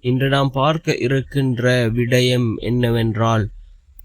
இன்று நாம் பார்க்க இருக்கின்ற விடயம் என்னவென்றால்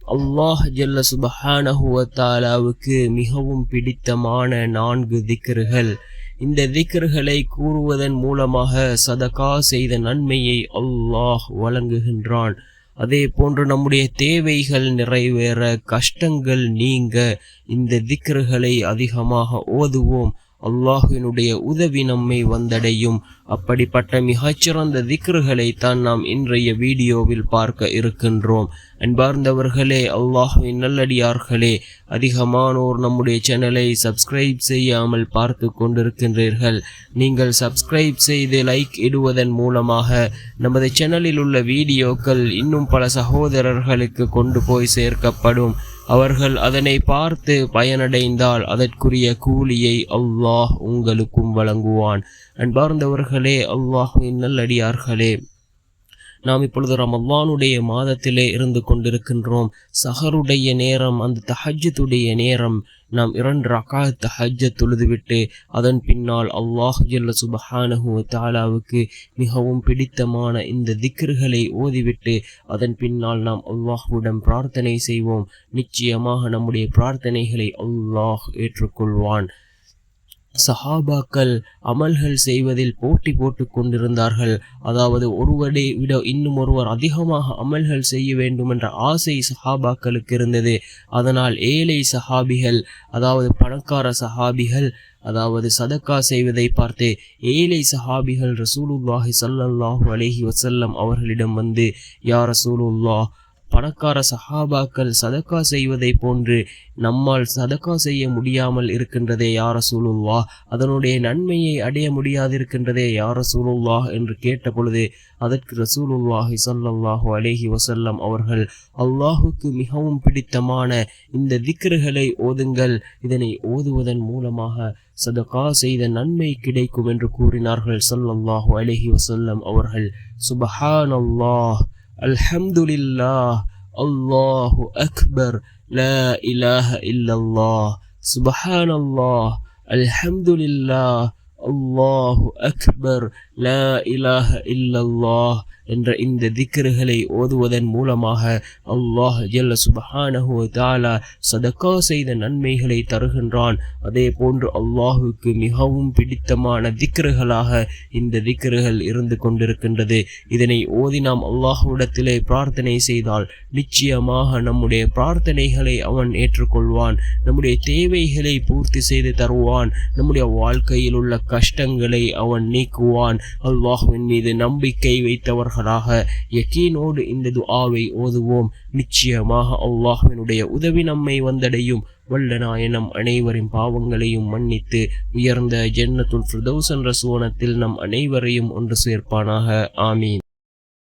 அல்லாஹ் ஜல்ல சுபஹானஹுவத்தாலாவுக்கு மிகவும் பிடித்தமான நான்கு திக்ருகள். இந்த திக்ருகளை கூறுவதன் மூலமாக சதகா செய்த நன்மையை அல்லாஹ் வழங்குகின்றான். அதே போன்று நம்முடைய தேவைகள் நிறைவேற கஷ்டங்கள் நீங்க இந்த திக்ருகளை அதிகமாக ஓதுவோம். அல்லாஹினுடைய உதவி நம்மை வந்தடையும். அப்படிப்பட்ட மிகச்சிறந்த திக்ருகளை தான் நாம் இன்றைய வீடியோவில் பார்க்க இருக்கின்றோம். அன்பார்ந்தவர்களே அல்லாஹுவின் நல்லடியார்களே அதிகமானோர் நம்முடைய சேனலை சப்ஸ்கிரைப் செய்யாமல் பார்த்து கொண்டிருக்கின்றீர்கள். நீங்கள் சப்ஸ்கிரைப் செய்து லைக் இடுவதன் மூலமாக நமது சேனலில் உள்ள வீடியோக்கள் இன்னும் பல சகோதரர்களுக்கு கொண்டு போய் சேர்க்கப்படும். அவர்கள் அதனை பார்த்து பயனடைந்தால் அதற்குரிய கூலியை அல்லாஹ் உங்களுக்கும் வழங்குவான். அன்பார்ந்தவர்களே அல்லாஹின் நல்லடியார்களே நாம் இப்பொழுது ரமல்லானுடைய மாதத்திலே இருந்து கொண்டிருக்கின்றோம். சஹருடைய நேரம் அந்த தஹஜத்துடைய நேரம் நாம் இரண்டு ரகா தஹஜ தொழுதுவிட்டு அதன் பின்னால் அல்லாஹ் ஜல்ல சுபஹானஹு தாலாவுக்கு மிகவும் பிடித்தமான இந்த திக்ருகளை ஓதிவிட்டு அதன் பின்னால் நாம் அல்லாஹுடன் பிரார்த்தனை செய்வோம். நிச்சயமாக நம்முடைய பிரார்த்தனைகளை அல்லாஹ் ஏற்றுக்கொள்வான். சஹாபாக்கள் அமல்கள் செய்வதில் போட்டி போட்டு கொண்டிருந்தார்கள். அதாவது ஒருவரை விட இன்னும் ஒருவர் அதிகமாக அமல்கள் செய்ய வேண்டும் என்ற ஆசை சஹாபாக்களுக்கு இருந்தது. அதனால் ஏழை சஹாபிகள் அதாவது பணக்கார சஹாபிகள் அதாவது சதக்கா செய்வதை பார்த்து ஏழை சஹாபிகள் ரசூலுல்லாஹி சல்லல்லாஹு அலஹி வசல்லம் அவர்களிடம் வந்து யார் ரசூலுல்லாஹ் பணக்கார சஹாபாக்கள் சதக்கா செய்வதை போன்று நம்மால் சதக்கா செய்ய முடியாமல் இருக்கின்றதே யார சூழுல்லா அதனுடைய நன்மையை அடைய முடியாதிருக்கின்றதே யார சூழுல்லா என்று கேட்ட பொழுது அதற்கு ரசூலுல்லாஹி சல்லல்லாஹு அலேஹி வசல்லம் அவர்கள் அல்லாஹுக்கு மிகவும் பிடித்தமான இந்த திக்ருகளை ஓதுங்கள். இதனை ஓதுவதன் மூலமாக சதகா செய்த நன்மை கிடைக்கும் என்று கூறினார்கள் சல்லல்லாஹு அலேஹி வசல்லம் அவர்கள். சுபஹான் அல்லாஹ் الحمد لله الله أكبر لا إله إلا الله سبحان الله الحمد لله الله أكبر لا إله إلا الله. என்ற இந்த திக்கர்களை ஓதுவதன் மூலமாக அல்லாஹ் ஜல்ல சுபஹானஹு தாலா சதக்கா செய்த நன்மைகளை தருகின்றான். அதே போன்று அல்லாஹுக்கு மிகவும் பிடித்தமான திக்கர்களாக இந்த திக்கர்கள் இருந்து கொண்டிருக்கின்றது. இதனை ஓதி நாம் அல்லாஹுவிடத்திலே பிரார்த்தனை செய்தால் நிச்சயமாக நம்முடைய பிரார்த்தனைகளை அவன் ஏற்றுக்கொள்வான். நம்முடைய தேவைகளை பூர்த்தி செய்து தருவான். நம்முடைய வாழ்க்கையில் உள்ள கஷ்டங்களை அவன் நீக்குவான். அல்லாஹுவின் மீது நம்பிக்கை வைத்தவர்கள் உள்ளவர்களாக யக்கீனோடு இந்த துஆவை ஓதுவோம். நிச்சயமாக அல்லாஹ்வினுடைய உதவி நம்மை வந்தடையும். வல்ல நாயனம் அனைவரின் பாவங்களையும் மன்னித்து உயர்ந்த ஜென்னத்துல் ஃபிர்தௌஸ் ரசுவனத்தில் நம் அனைவரையும் ஒன்று சேர்ப்பானாக. ஆமீன்.